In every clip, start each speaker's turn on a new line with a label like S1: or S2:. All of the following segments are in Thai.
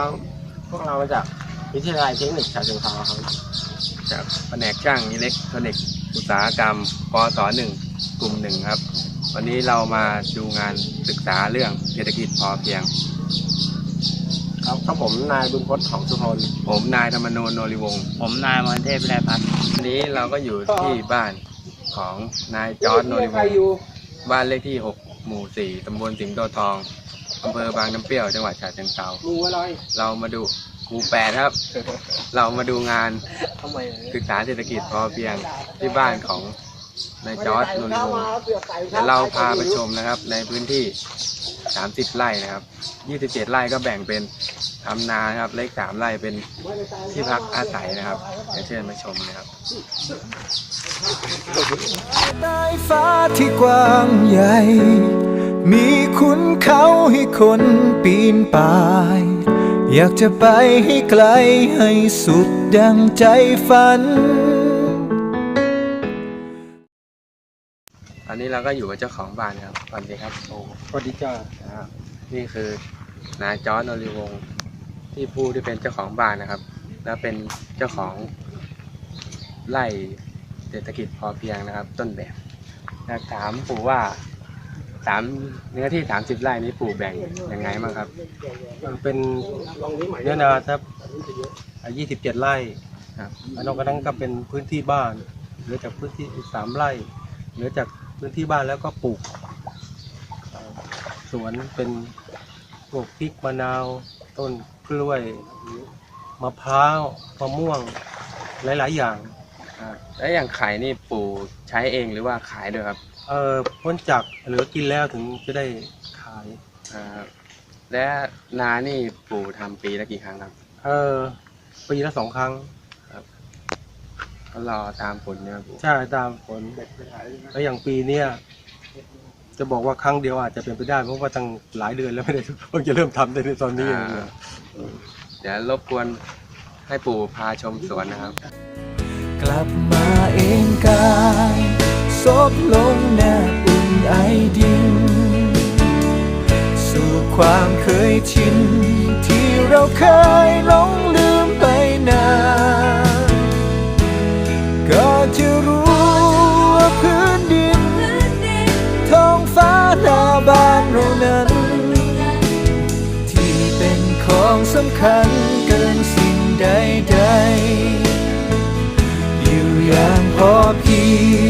S1: วัสดีครับพวกเรามาจากวิทยาลัยเทคนิคฉะเชิงเทราครับ
S2: จากแผนกช่างอิเล็กทรอนิกส์อุตสาหกรรมปศหนึ่งกลุ่มหนึ่งครับ วันนี้เรามาดูงานศึกษาเรื่องเศรษฐกิจพอเพียง
S1: ครับครับผมนายบุญพจน์ของสุทน
S2: ผมนายธรรมนูญโนริวงศ์
S3: ผมนายมรเทพวิไลพัฒน์
S2: วันนี้เราก็อยู่ที่บ้านของนายจอร์ดโนริวงศ์บ้านเลขที่ 6 หมู่ 4 ตำบลสิงห์โตทอง อำเภอบางน้ำเปรี้ยวจังหวัดฉะเชิงเทรา
S1: มูอะไร
S2: เรามาดูหมู่แปดครับ เรามาดูงาน
S1: ทำไม
S2: ศึกษาเศรษฐกิจพอเพียงที่บ้านของนายจอร์ดโนริวงศ์เดี๋ยวเราพาไปชมนะครับ ในพื้นที่ 30 ไร่นะครับ 27 ไร่ก็แบ่งเป็นทำนานะครับ เลข3ไร่เป็นที่พักอาศัยนะครับเดี๋ยวเชิญมาชมนะครับ
S4: ใต้ฟ้าที่กว้างใหญ่ มีขุนเขาให้คนปีนป่าย อยากจะไปให้ไกลให้สุดดังใจฝัน
S2: ตอนนี้เราก็อยู่กับเจ้าของบ้านนะครับสวัสดีครับโอ้
S1: สวัสดีจ้า
S2: นะครับนี่คือนายจอร์ดโนริวงศ์ที่ผู้ที่เป็นเจ้าของบ้านนะครับ และเป็นเจ้าของไร่เศรษฐกิจพอเพียงนะครับ ต้นแบบอยากถามปู่ว่า สามเนื้อที่สามสิบไร่นี้ปู่แบ่งยังไงบ้างครับ
S5: มันเป็นเนื้อนาครับยี่สิบเจ็ดไร่
S2: ครับ
S5: แล้วนอกจากนั้นก็เป็นพื้นที่บ้านเหลือจากพื้นที่อีกสามไร่เหลือจากพื้นที่บ้านแล้วก็ปลูกเอ่อสวนเป็นพวกพริกมะนาว ต้นกล้วยมะพร้าวมะม่วงหลาย ๆ อย่าง
S2: อ่าแล้วอย่างไข่นี่ปู่ใช้เองหรือว่าขายด้วยครับ
S5: เออพ้นจากเหลือกินแล้วถึงจะได้ขาย
S2: อ่าและนานี่ปู่ทำปีละกี่ครั้งครับ
S5: เออปีละสองครั้ง
S2: ก็รอตามผลเนี่ยครับปู่
S5: ใช่ตามผลแล้วอย่างปีเนี้ยจะบอกว่าครั้งเดียวอาจจะเป็นไปได้ เพราะว่าตั้งหลายเดือนแล้วไม่ได้เพิ่งจะเริ่มทำในตอนนี้เองเนี่ย
S2: เดี๋ยวรบกวนให้ปู่พาชมสวนนะครับ
S4: กลับมาเองกาย ซบลงแนบอุ่นไอดิน สู่ความเคยชิน ที่เราเคยหลงลืมไปนานก็จะรู้ว่าพื้นดิน ท้องฟ้าหน้าบ้านเรานั้น ที่เป็นของสำคัญเกินสิ่งใดๆอยู่อย่างพอเพียง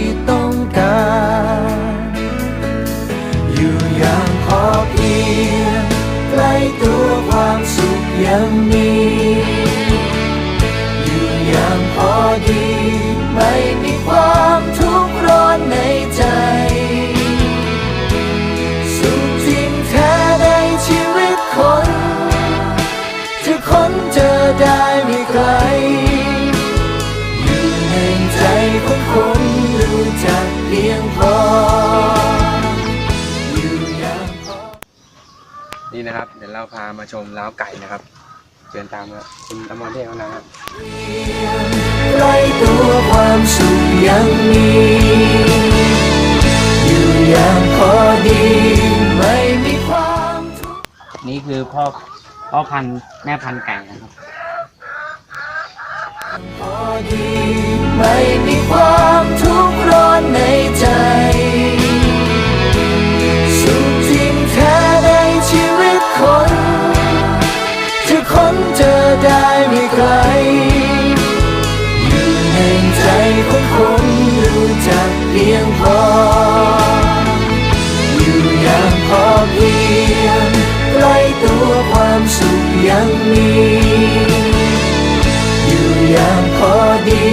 S4: ่ ยังมี อยู่อย่างพอดี ไม่มีความทุกข์ร้อนในใจ สุขจริงแท้ในชีวิตคนจะค้นเจอได้ไม่ไกล อยู่ในใจของคนรู้จักเพียงพอ อยู่อย่างพอ
S2: นี่นะครับ เดี๋ยวเราพามาชมล้าวไก่นะครับ เชิญตามครับคุณตำรวจเทพเขานะครับ
S4: ใกล้ตัวความความสุขยังมีอยู่อย่างพอดีไม่มีความทุกข์
S3: นี่คือพ่อพ่อพันธุ์แม่พันธุ์ไก่นะครับ
S4: พอดีไม่มีความทุกข์ร้อนในใจ เพียงพอ อยู่อย่างพอเพียงใกล้ตัวความสุขยังมี อยู่อย่างพอดี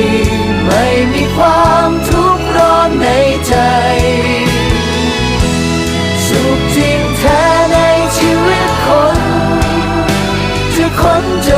S4: ไม่มีความทุกข์ร้อนในใจ สุขจริงแท้ในชีวิตคน จะค้นเจอ